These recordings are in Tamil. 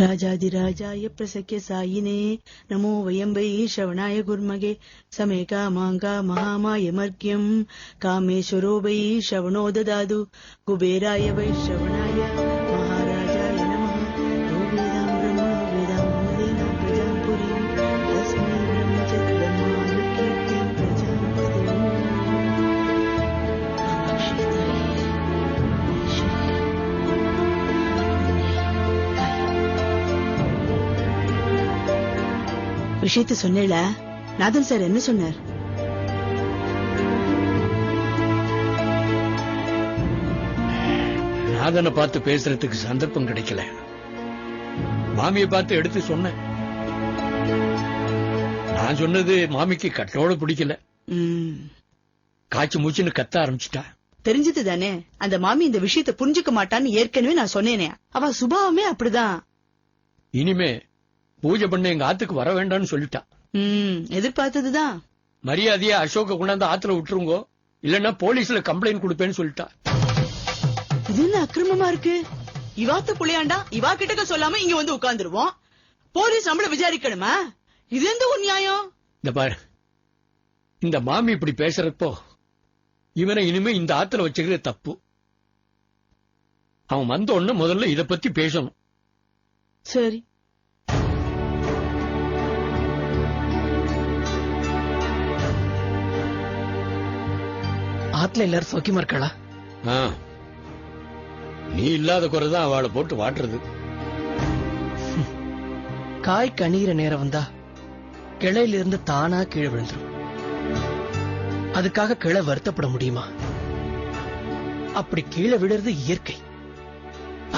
ராஜாதிராஜாய பிரசக்கிய சாயினே. நமோ வயம்பை ஸ்ரவணாய குர்மகே. சமே காமாங்கா மகாமாயமர்க்கியம் காமேஸ்வரோ வை ஸ்ரவணோ ததாது குபேராய வை ஸ்ரவணாய விஷயத்த சொன்னேல நாதன் சார் என்ன சொன்னார்? நாதனை பார்த்து பேசுறதுக்கு சந்தர்ப்பம் கிடைக்கல. மாமியை பார்த்து எடுத்து சொன்னேன். நான் சொன்னது மாமிக்கு கட்டோட பிடிக்கல. காய்ச்சி மூச்சுன்னு கத்த ஆரம்பிச்சிட்டா. தெரிஞ்சது தானே அந்த மாமி இந்த விஷயத்த புரிஞ்சுக்க மாட்டான்னு ஏற்கனவே நான் சொன்னேனே. அவ சுபாவமே அப்படிதான். இனிமே பூஜை பண்ண எங்க ஆத்துக்கு வர வேண்டாம்னு சொல்லிட்டா. ம், எதிர்பார்த்ததுதான் மரியாதையா அசோக கொண்டாந்து ஆத்துல விட்டுருங்கோ. இல்லன்னா போலீஸ்ல கம்ப்ளைண்ட் கொடுப்பேன்னு சொல்லிட்டா. இது என்ன அக்கிரமமா இருக்கு? இவாத்த புளியாண்டா இவா கிட்டக்க சொல்லாம இங்க வந்து உட்கார்ந்துருவோம். போலீஸ் நம்மள விசாரிக்கணுமா? இது எந்த ஒரு நியாயம்? இந்த பாரு. இந்த மாமி இப்படி பேசுறப்போ இவனை இனிமே இந்த ஆத்துல வச்சுக்கிறது தப்பு. அவன் வந்த உடனே முதல்ல இத பத்தி பேசணும். சரி. ஆத்துல எல்லாரும் சௌக்கியமா இருக்காளா. நீ இல்லாத குறைதான் அவளை போட்டு வாட்டுறது. காய் கணிகிற நேரம் வந்தா கிளையில இருந்து தானா கீழே விழுந்துரும். அதுக்காக கிளை வருத்தப்பட முடியுமா? அப்படி கீழே விழுறது இயற்கை.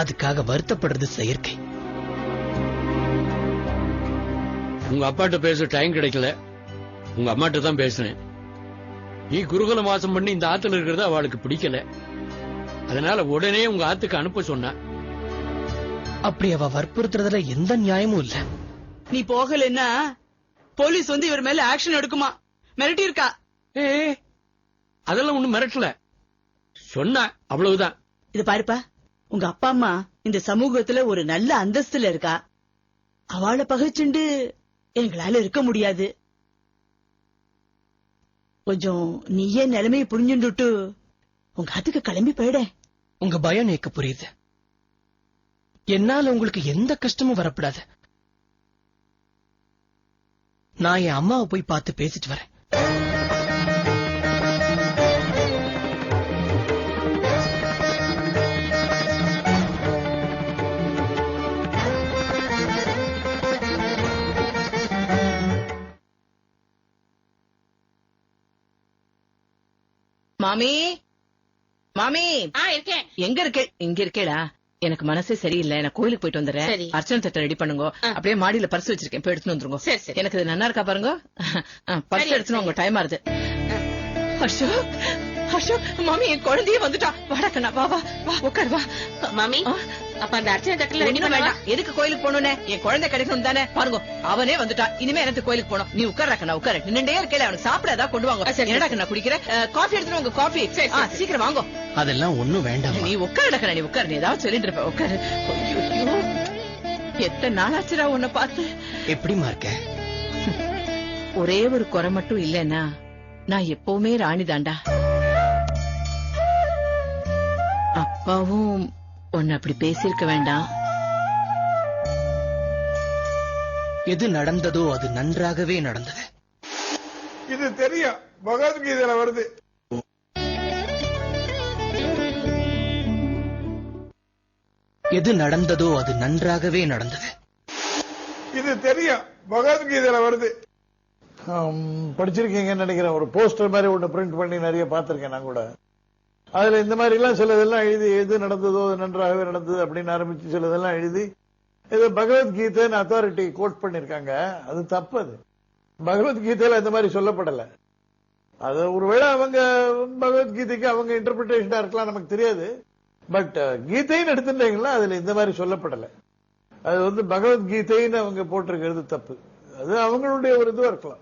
அதுக்காக வருத்தப்படுறது செயற்கை. உங்க அப்பாட்ட பேச டைம் கிடைக்கல. உங்க அம்மாட்ட தான் பேசினேன் நீ குருகுல வாசம் பண்ணி இந்த ஆத்துல இருக்கிறது அவளுக்கு பிடிக்கல. அதனால உடனே உங்க ஆத்துக்கு அனுப்ப சொன்னா. அப்படி அவ வற்புறுத்துறதுல எந்த நியாயமும் இல்ல. நீ போகலன்னா போலீஸ் வந்து இவர் மேல ஆக்ஷன் எடுக்குமா? மிரட்டி இருக்கா ஏ அதெல்லாம் ஒண்ணு மிரட்டல. சொன்னா அவ்வளவுதான். இது பாருப்பா உங்க அப்பா அம்மா இந்த சமூகத்துல ஒரு நல்ல அந்தஸ்துல இருக்கா? அவளை பகைச்சுண்டு எங்களால இருக்க முடியாது. கொஞ்சம் நீயே நிலைமையை புரிஞ்சுட்டு உங்க அதுக்கு கிளம்பி போயிட. உங்க பயம் எனக்கு புரியுது. என்னால உங்களுக்கு எந்த கஷ்டமும் வரப்படாது. நான் என் அம்மாவை போய் பார்த்து பேசிட்டு வரேன். மாமி? மாமி? இருக்கேன். எங்க இருக்கே? இங்க இருக்கேடா. எனக்கு மனசே சரியில்லை. நான் கோயிலுக்கு போயிட்டு வந்துடுறேன். அர்ச்சனை தட்டை ரெடி பண்ணுங்க. அப்படியே மாடியில பர்ஸ் வச்சிருக்கேன். போய் எடுத்துட்டு வந்துருங்க. எனக்கு இது நல்லா இருக்கா பாருங்க? பர்ஸ் எடுத்துன்னு உங்க. டைம் ஆறுது. அசோக் அசோக் மாமி என் குழந்தையே வந்துட்டா. வாடா கண்ணா வா வா வா உட்கார் வா. மாமி. அப்ப அந்த அர்ச்சனை தட்டுல ரெடி வேண்டாம் எதுக்கு கோயிலுக்கு போகணும்னே? என் குழந்தை கிடைக்கணும் தானே? பாருங்க அவனே வந்துட்டா. இனிமே எனக்கு கோயிலுக்கு போகணும்? நீ உட்கார கண்ணா உட்கார. நின்னுட்டே இருக்கல அவனுக்கு சாப்பிட ஏதாவது கொண்டு வாங்க. என்னடா. கண்ணா குடிக்கிற? காஃபி எடுத்துட்டு உங்க காஃபி. சீக்கிரம் வாங்க. அதெல்லாம் ஒண்ணும் வேண்டாம். நீ உட்காரு கண்ணா நீ உட்காரு. நீ ஏதாவது சொல்லிட்டு இருப்ப உட்காரு. ஐயோ எத்தனை நாளாச்சுடா உன்னை பார்த்து. எப்படிமா இருக்க? ஒரே ஒரு குறை மட்டும் இல்லைன்னா நான் எப்பவுமே ராணி தாண்டா அப்பாவும் உன்னை அப்படி பேசியிருக்க வேண்டாம். எது நடந்ததோ அது நன்றாகவே நடந்தது. இது தெரியும். பகவத்கீதையில வருது. எது நடந்ததோ அது நன்றாகவே நடந்தது. இது தெரியும். பகவத்கீதையில வருது. படிச்சிருக்கீங்கன்னு நினைக்கிறேன். ஒரு போஸ்டர் மாதிரி ஒண்ணு பிரிண்ட் பண்ணி நிறைய பார்த்திருக்கேன் நான் கூட. அதுல இந்த மாதிரி எல்லாம் சிலதெல்லாம் எழுதி எது நடந்ததோ நன்றாகவே நடந்தது அப்படின்னு ஆரம்பிச்சு சிலதெல்லாம் எழுதி இது பகவத்கீதைன்னு அத்தாரிட்டி கோட் பண்ணிருக்காங்க. அது தப்பு அது. பகவத்கீதையில இந்த மாதிரி சொல்லப்படல. அது ஒருவேளை அவங்க பகவத்கீதைக்கு அவங்க இன்டர்பிரிட்டேஷனா இருக்கலாம் நமக்கு தெரியாது. பட் uh, கீதைன்னு எடுத்துட்டீங்களா அதுல இந்த மாதிரி சொல்லப்படல. அது வந்து பகவத்கீதைன்னு அவங்க போட்டிருக்கிறது தப்பு. அது அவங்களுடைய ஒரு இதுவா இருக்கலாம்.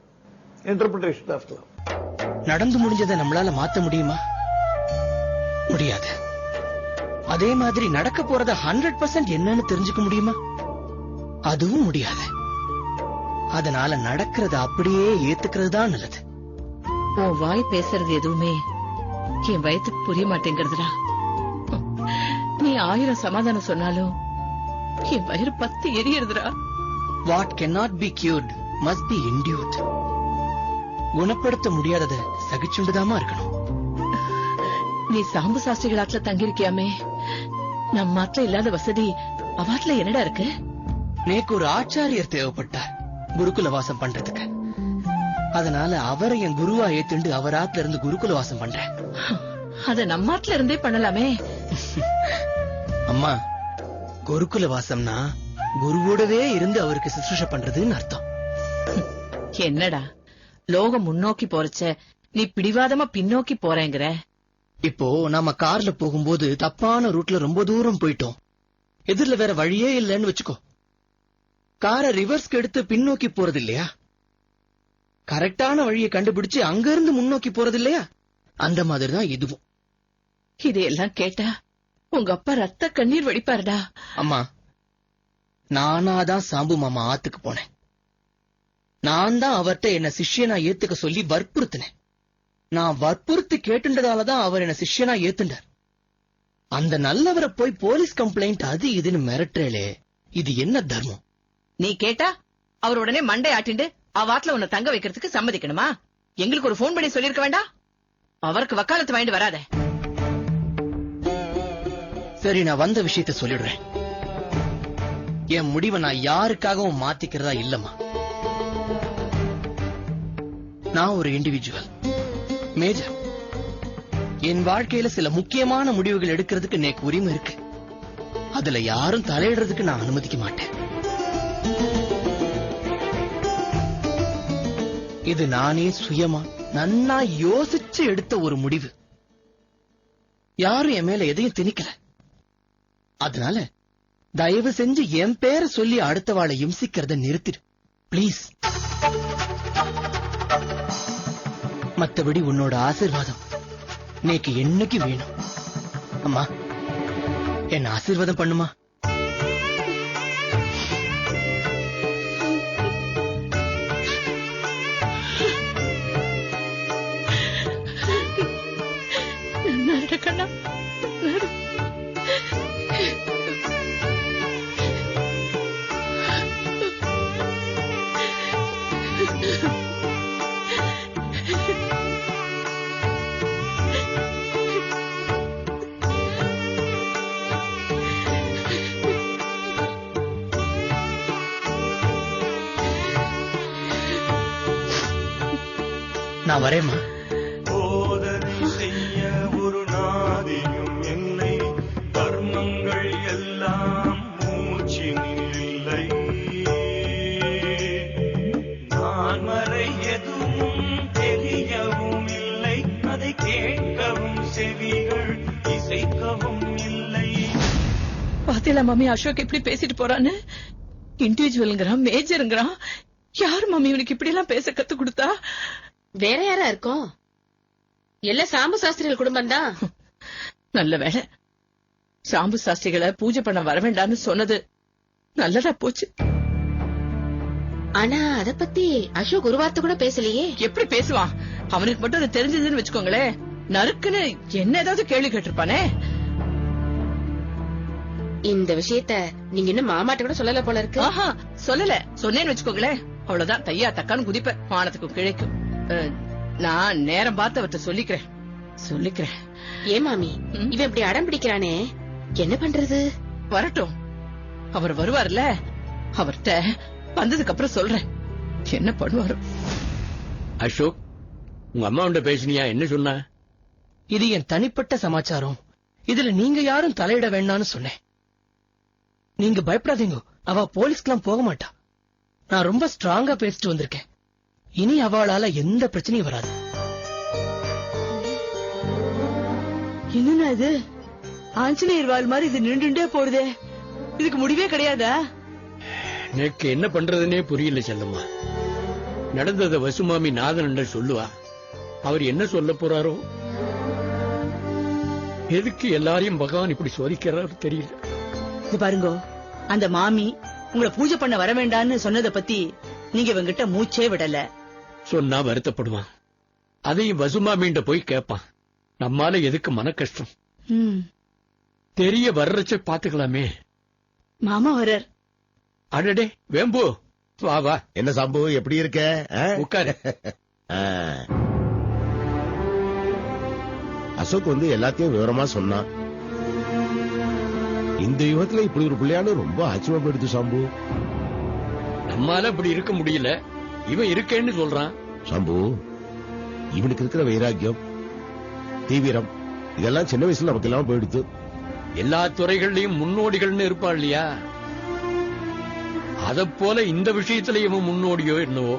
இன்டர்பிரிட்டேஷன் இருக்கலாம். நடந்து முடிஞ்சதை நம்மளால மாத்த முடியுமா? முடியாது. அதே மாதிரி நடக்க போறத ஹண்ட்ரட் பர்சன்ட் என்னன்னு தெரிஞ்சுக்க முடியுமா? அதுவும் முடியாது. அதனால நடக்கிறத அப்படியே ஏத்துக்கிறது தான் நல்லது. உன் வாய் பேசுறது எதுவுமே என் வயத்துக்கு புரிய மாட்டேங்கிறதுடா. நீ ஆயிரம் சமாதானம் சொன்னாலும் என் வயிறு பத்து எரியறதுடா. What cannot be cured must be endured. குணப்படுத்த முடியாதத சகிச்சுண்டுதாமா இருக்கணும். நீ சாம்பு சாஸ்திரிகளாட்ல தங்கியிருக்கியாமே? நம்ம ஆட்ல இல்லாத வசதி அவாட்ல என்னடா இருக்கு? நேக்கு ஒரு ஆச்சாரியர் தேவைப்பட்டார் குருகுல வாசம் பண்றதுக்கு. அதனால அவரை என் குருவா ஏத்துண்டு அவர் ஆத்துல இருந்து குருகுல வாசம் பண்றேன். அத நம்ம ஆட்ல இருந்தே பண்ணலாமே. அம்மா குருகுல வாசம்னா குருவோடவே இருந்து அவருக்கு சுசுஷ பண்றதுன்னு அர்த்தம். என்னடா? லோகம் முன்னோக்கி போறச்ச நீ பிடிவாதமா பின்னோக்கி போறேங்கிற. இப்போ நாம கார்ல போகும்போது தப்பான ரூட்ல ரொம்ப தூரம் போயிட்டோம். எதிரில வேற வழியே இல்லைன்னு வச்சுக்கோ. காரை ரிவர்ஸ்க்கு எடுத்து பின்னோக்கி போறது இல்லையா? கரெக்டான வழியை கண்டுபிடிச்சு அங்க இருந்து முன்னோக்கி போறது இல்லையா? அந்த மாதிரி தான் இதுவும். இதையெல்லாம் கேட்டா உங்க அப்பா ரத்த கண்ணீர் வடிப்பாருடா. அம்மா நானாதான் சாம்பு மாமா ஆத்துக்கு போனேன். நான் தான் அவர்ட்ட என்ன சிஷ்யனா ஏத்துக்க சொல்லி வற்புறுத்தினேன். நான் வற்புறுத்தி கேட்டுன்றதாலதான் அவர் என்ன சிஷ்யனா ஏத்துண்டார். அந்த நல்லவரை போய் போலீஸ் கம்ப்ளைண்ட் அது இதுன்னு மிரட்டுறேளே இது என்ன தர்மம்? நீ கேட்டா அவர் உடனே மண்டை ஆட்டிண்டு அவாட்ல உன்னை தங்க வைக்கிறதுக்கு சம்மதிக்கணுமா? எங்களுக்கு ஒரு ஃபோன் பண்ணி சொல்லிருக்க வேண்டாம் அவருக்கு வக்காலத்து வாங்கிட்டு வராதே. சரி நான் வந்த விஷயத்த சொல்லிடுறேன். என் முடிவை நான் யாருக்காகவும் மாத்திக்கிறதா இல்லம்மா. நான் ஒரு இண்டிவிஜுவல் மேஜர். என் வாழ்க்கையில சில முக்கியமான முடிவுகள் எடுக்கிறதுக்கு எனக்கு உரிமை இருக்கு. அதுல யாரும் தலையிடுறதுக்கு நான் அனுமதிக்க மாட்டேன். இது நானே சுயமா நன்னா யோசிச்சு எடுத்த ஒரு முடிவு. யாரும் என் மேல எதையும் திணிக்கல. அதனால தயவு செஞ்சு என் பேரை சொல்லி அடுத்தவாளை இம்சிக்கிறத நிறுத்திடு. ப்ளீஸ் மத்தபடி உன்னோட ஆசீர்வாதம் நேக்கு என்னைக்கு வேணும். அம்மா என்ன ஆசீர்வாதம் பண்ணுமா? நான் வரேம்மா. போதனை செய்ய ஒரு நாதியும் என்னை கர்மங்கள் எல்லாம் மூச்சினில் இல்லை. நான் மறை எதுவும் தெரியவும் இல்லை. அதை கேட்கவும் செவிகள் இசைக்கவும் இல்லை. பாத்தீங்களா மாமி அசோக் எப்படி பேசிட்டு போறான்னு? இண்டிவிஜுவல்ங்கிறான் மேஜருங்கிறான் யார் மாமி இவனுக்கு இப்படி எல்லாம் பேச கத்து கொடுத்தா? வேற யாரா இருக்கும் எல்லாம் சாம்பு சாஸ்திரிகள் குடும்பம் தான் நல்ல வேலை சாம்பு சாஸ்திரிகளை பூஜை பண்ண வர வேண்டாம்னு சொன்னது நல்லதா போச்சு. ஆனா அத பத்தி அசோக் ஒரு வார்த்தை கூட பேசலையே. எப்படி பேசுவான்? அவனுக்கு மட்டும் அது தெரிஞ்சதுன்னு வச்சுக்கோங்களேன் நறுக்குன்னு என்ன ஏதாவது கேள்வி கேட்டிருப்பானே? இந்த விஷயத்த நீங்க இன்னும் மாமாட்ட கூட சொல்லல போல இருக்கு. ஆஹா சொல்லல. சொன்னேன்னு வச்சுக்கோங்களேன் அவ்வளவுதான். தையா தக்கான்னு குதிப்பேன். வானத்துக்கும் கிழைக்கும் நான் நேரம் பார்த்து அவர்கிட்ட சொல்லிக்கிறேன். சொல்லிக்கிறேன். ஏன் மாமி. இவன் இப்படி அடம் பிடிக்கிறானே. என்ன பண்றது? வரட்டும். அவர் வருவார்ல? அவர்கிட்ட வந்ததுக்கு அப்புறம் சொல்றேன். என்ன பண்ணுவாரோ? அசோக் உங்க அம்மா உண்ட பேசினியா? என்ன சொன்னா? இது என் தனிப்பட்ட சமாச்சாரம். இதுல நீங்க யாரும் தலையிட வேண்டாம்னு சொன்னேன். நீங்க பயப்படாதீங்க. அவ போலீஸ்க்குலாம் போக மாட்டா. நான் ரொம்ப ஸ்ட்ராங்கா பேசிட்டு வந்திருக்கேன். இனி அவளால எந்த பிரச்சனையும் வராது. என்னண்ணா இது? ஆஞ்சநேயர் வாழ் மாதிரி இது நின்றுட்டே போறதே இதுக்கு முடிவே கிடையாதா? எனக்கு என்ன பண்றதுன்னே புரியல செல்லம்மா. நடந்தத வசுமாமி நாதன் சொல்லுவா. அவர் என்ன சொல்ல போறாரோ? எதுக்கு எல்லாரையும் பகவான் இப்படி சோதிக்கிறாரோ தெரியல. இது பாருங்க அந்த மாமி உங்களை பூஜை பண்ண வர வேண்டாம்னு சொன்னதை பத்தி நீங்க இவங்கிட்ட மூச்சே விடல. சொன்னா வருத்தப்படுவான். அதையும் வசுமா மீண்ட போய் கேட்பான் நம்மால எதுக்கு மன கஷ்டம்? தெரிய வர்றச்ச பாத்துக்கலாமே. மாமா வரார் அடடே வேம்பு. வா வா. என்ன சாம்பு எப்படி இருக்க? உட்காரு. அசோக் வந்து எல்லாத்தையும் விவரமா சொன்னான். இந்த யுகத்துல இப்படி ஒரு பிள்ளையானு ரொம்ப ஆச்சரியமா போயிடுது சாம்பு. நம்மால அப்படி இருக்க முடியல. இவன் இருக்கேன்னு சொல்றான். சாம்பு இவனுக்கு இருக்கிற வைராக்கியம் தீவிரம் இதெல்லாம் சின்ன வயசுல நமக்கு எல்லாம் போயிடுது எல்லா துறைகள்லயும் முன்னோடிகள்னு இருப்பான் இல்லையா? அத போல இந்த விஷயத்துல இவன் முன்னோடியோ என்னவோ?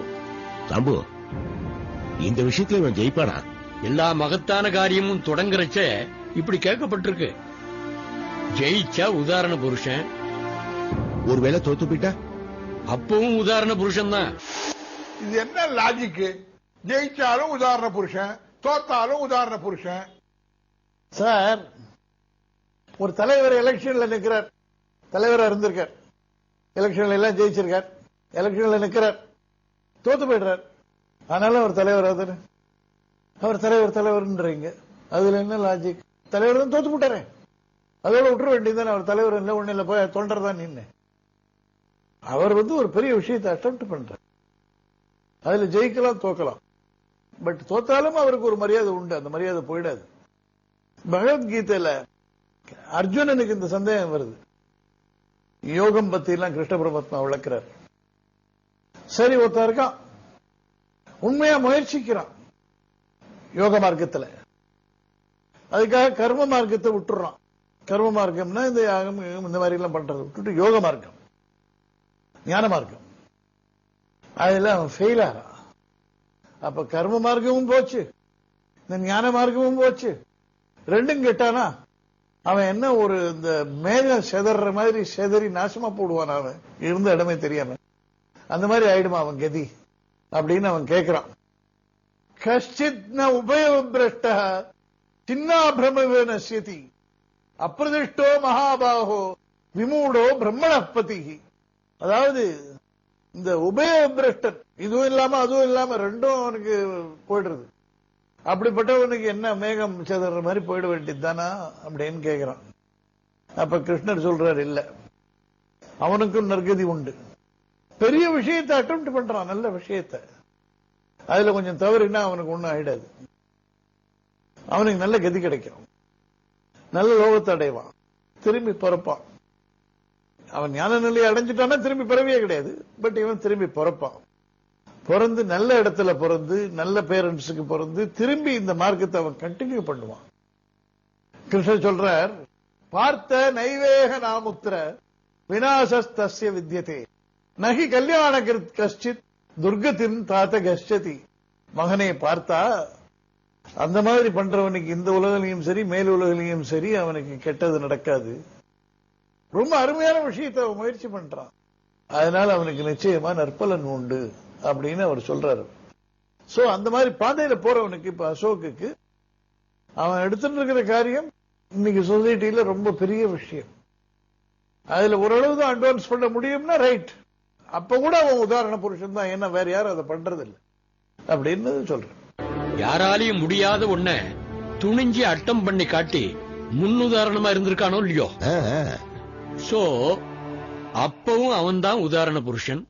சாம்பு இந்த விஷயத்துல இவன் ஜெயிப்பானா? எல்லா மகத்தான காரியமும் தொடங்குறச்ச இப்படி கேட்கப்பட்டிருக்கு. ஜெயிச்சா உதாரண புருஷன். ஒருவேளை தோத்து போயிட்டா? அப்பவும் உதாரண புருஷன் தான் இது என்ன லாஜிக்கு ஜெயிச்சாலும் உதாரண புருஷன் தோத்தாலும் உதாரண புருஷன். சார் ஒரு தலைவர் எலெக்ஷன்ல நிற்கிறார் தலைவரா இருந்திருக்கார். எலெக்ஷன்ல எல்லாம் ஜெயிச்சிருக்கார். எலெக்ஷன்ல நிற்கிறார் தோத்து போயிடுறார். ஆனாலும் அவர் தலைவர் தானே அவர் தலைவர் தலைவர்ன்றீங்க. அதுல என்ன லாஜிக் தலைவர் தான் தோத்து போட்டாரே. அதோட விட்டுற வேண்டியதுதான். அவர் தலைவர் இல்லை ஒண்ணு இல்ல போய் தொண்டர் தான் நின்று அவர் வந்து ஒரு பெரிய விஷயத்தை அட்டெம்ட் பண்றார். அதுல ஜெயிக்கலாம் தோக்கலாம். பட் தோத்தாலும் அவருக்கு ஒரு மரியாதை உண்டு. அந்த மரியாதை போயிடாது. பகவத்கீதையில அர்ஜுனனுக்கு இந்த சந்தேகம் வருது. யோகம் பத்தி எல்லாம் கிருஷ்ண பரமாத்மா விளக்குறார். சரி ஒருத்தன் இருக்கான். உண்மையா முயற்சிக்கிறான். யோக மார்க்கத்துல. அதுக்காக கர்ம மார்க்கத்தை விட்டுறான். கர்ம மார்க்கம்னா இந்த யாகம் இந்த மாதிரி எல்லாம் பண்றது. விட்டுட்டு யோக மார்க்கம். ஞான மார்க்கம். அதெல்லாம் அவன் ஃபெயில் ஆகிறான் அப்ப கர்ம மார்க்கமும் போச்சு. இந்த ஞான மார்க்கமும் போச்சு. ரெண்டும் கெட்டானா? அவன் என்ன ஒரு இந்த மேகம் செதற மாதிரி செதறி நாசமா போடுவான் அவன். இருந்த இடமே தெரியாம. அந்த மாதிரி ஆயிடுமா அவன் கதி? அப்படின்னு அவன் கேட்கிறான் கஷ்டித் ந உபயபிரஷ்ட சின்னாபிரமவே நசியதி அப்பிரதிஷ்டோ மகாபாகோ விமூடோ பிரம்மணப்பதி அதாவது இந்த உபயபிரஷ்டன் இதுவும் இல்லாம அதுவும் இல்லாம ரெண்டும் அவனுக்கு போயிடுறது. அப்படிப்பட்டவனுக்கு என்ன மேகம் செதற மாதிரி போயிட வேண்டியதுதானா அப்படின்னு கேக்குறான். அப்ப கிருஷ்ணர் சொல்றாரு இல்ல. அவனுக்கும் நற்கதி உண்டு. பெரிய விஷயத்தை அட்டம் பண்றான் நல்ல விஷயத்தை. அதுல கொஞ்சம் தவறுனா அவனுக்கு ஒண்ணும் ஆயிடாது. அவனுக்கு நல்ல கதி கிடைக்கும். நல்ல லோகத்தை அடைவான். திரும்பி பிறப்பான். அவன் ஞான நிலையை அடைஞ்சிட்டானா திரும்பி பிறவியே கிடையாது. பட் இவன் திரும்பி பிறப்பான். பிறந்து நல்ல இடத்துல பிறந்து நல்ல பேரண்ட்ஸுக்கு பிறந்து திரும்பி இந்த மார்க்கத்தை அவன் கண்டினியூ பண்ணுவான். கிருஷ்ணர் சொல்றார் பார்த்த நைவேக நாமுத்திர வினாசஸ்திய வித்தியதே நகி கல்யாண கஷ்டித் துர்கத்தின் தாத்த கஷ்டதி மகனை பார்த்தா அந்த மாதிரி பண்றவனுக்கு இந்த உலகிலையும் சரி மேல் உலகிலையும் சரி அவனுக்கு கெட்டது நடக்காது. ரொம்ப அருமையான விஷயத்தை அவன் முயற்சி பண்றான். அதனால அவனுக்கு நிச்சயமா நற்பலன் உண்டு அப்படின்னு அவர் சொல்றாரு. சோ அந்த மாதிரி பாதையில போறவனுக்கு இப்ப அசோக்குக்கு அவன் எடுத்துட்டு இருக்கிற காரியம் இன்னைக்கு சொசைட்டில ரொம்ப பெரிய விஷயம். அதுல ஓரளவு தான் அட்வான்ஸ் பண்ண முடியும்னா ரைட் அப்ப கூட அவன் உதாரண புருஷன் தான் ஏன்னா வேற யாரும் அதை பண்றது இல்லை அப்படின்னு சொல்றேன் யாராலையும் முடியாத ஒண்ண துணிஞ்சி அட்டம் பண்ணி காட்டி முன்னுதாரணமா இருந்திருக்கானோ இல்லையோ. சோ அப்பவும் அவன்தான் உதாரண புருஷன்.